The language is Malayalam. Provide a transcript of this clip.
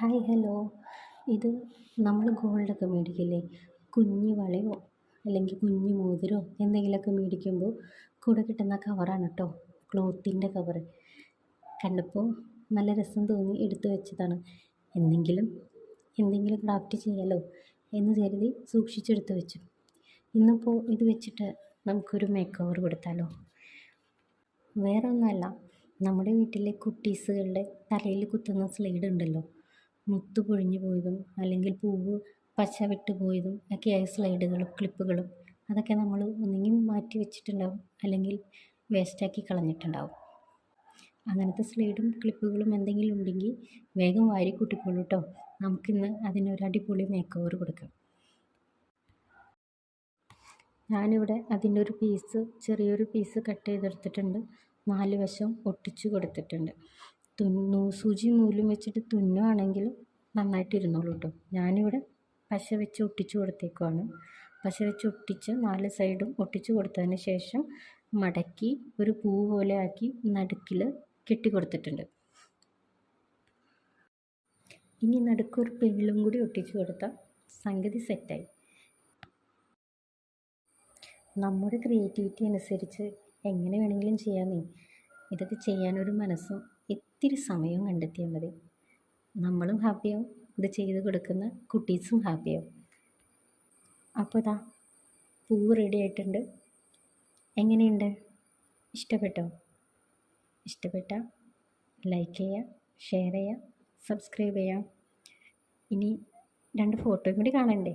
Hi hello. ഇത് നമ്മൾ ഗോൾഡൊക്കെ മേടിക്കില്ലേ? കുഞ്ഞു വളയോ അല്ലെങ്കിൽ കുഞ്ഞു മോതിരമോ എന്തെങ്കിലുമൊക്കെ മേടിക്കുമ്പോൾ കൂടെ കിട്ടുന്ന കവറാണ് കേട്ടോ ക്ലോത്തിന്റെ കവർ കണ്ടപ്പോൾ നല്ല രസം തോന്നി എടുത്തു വെച്ചതാണ്. എന്തെങ്കിലും എന്തെങ്കിലും ക്രാഫ്റ്റ് ചെയ്യാലോ എന്ന് കരുതി സൂക്ഷിച്ചെടുത്ത് വെച്ചു. ഇന്നിപ്പോൾ ഇത് വെച്ചിട്ട് നമുക്കൊരു മേക്ക് ഓവർ കൊടുത്താലോ? വേറെ നമ്മുടെ വീട്ടിലെ കുട്ടീസുകളുടെ തലയിൽ കുത്തുന്ന സ്ലൈഡ് ഉണ്ടല്ലോ. മുത്ത് പൊഴിഞ്ഞു പോയതും അല്ലെങ്കിൽ പൂവ് പച്ച വിട്ട് പോയതും ഒക്കെയായ സ്ലൈഡുകളും ക്ലിപ്പുകളും അതൊക്കെ നമ്മൾ ഒന്നുകിൽ മാറ്റി വെച്ചിട്ടുണ്ടാവും അല്ലെങ്കിൽ വേസ്റ്റാക്കി കളഞ്ഞിട്ടുണ്ടാവും. അങ്ങനത്തെ സ്ലൈഡും ക്ലിപ്പുകളും എന്തെങ്കിലും ഉണ്ടെങ്കിൽ വേഗം വാരി കൂട്ടിക്കോളൂ കേട്ടോ നമുക്കിന്ന് അതിനൊരു അടിപൊളി മേക്ക് ഓവർ കൊടുക്കാം. ഞാനിവിടെ അതിന്റെ ഒരു പീസ് ചെറിയൊരു പീസ് കട്ട് ചെയ്തെടുത്തിട്ടുണ്ട്. നാല് വശം ഒട്ടിച്ചു കൊടുത്തിട്ടുണ്ട്. തുന്നു സൂചി നൂലും വെച്ചിട്ട് തുന്നുവാണെങ്കിൽ നന്നായിട്ട് ഇരുന്നോളൂ കേട്ടോ ഞാനിവിടെ പശ വെച്ച് ഒട്ടിച്ച് കൊടുത്തേക്കുവാണ്. പശ വെച്ച് ഒട്ടിച്ച് നാല് സൈഡും ഒട്ടിച്ച് കൊടുത്തതിന് ശേഷം മടക്കി ഒരു പൂ പോലെ ആക്കി നടുക്കിൽ കെട്ടി കൊടുത്തിട്ടുണ്ട്. ഇനി നടുക്കൊരു പേളും കൂടി ഒട്ടിച്ചു കൊടുത്താൽ സംഗതി സെറ്റായി. നമ്മുടെ ക്രിയേറ്റിവിറ്റി അനുസരിച്ച് എങ്ങനെ വേണമെങ്കിലും ചെയ്യാമെന്നേ ഇതൊക്കെ ചെയ്യാനൊരു മനസ്സും ഇത്തിരി സമയവും കണ്ടെത്തിയാൽ മതി. നമ്മളും ഹാപ്പിയാവും. ഇത് ചെയ്ത് കൊടുക്കുന്ന കുട്ടീസും ഹാപ്പിയാവും. അപ്പോൾ ഇതാ പൂ റെഡി ആയിട്ടുണ്ട്. എങ്ങനെയുണ്ട്? ഇഷ്ടപ്പെട്ടോ? ഇഷ്ടപ്പെട്ട ലൈക്ക് ചെയ്യുക ഷെയർ ചെയ്യുക സബ്സ്ക്രൈബ് ചെയ്യാം. ഇനി രണ്ട് ഫോട്ടോയും കൂടി കാണണ്ടേ?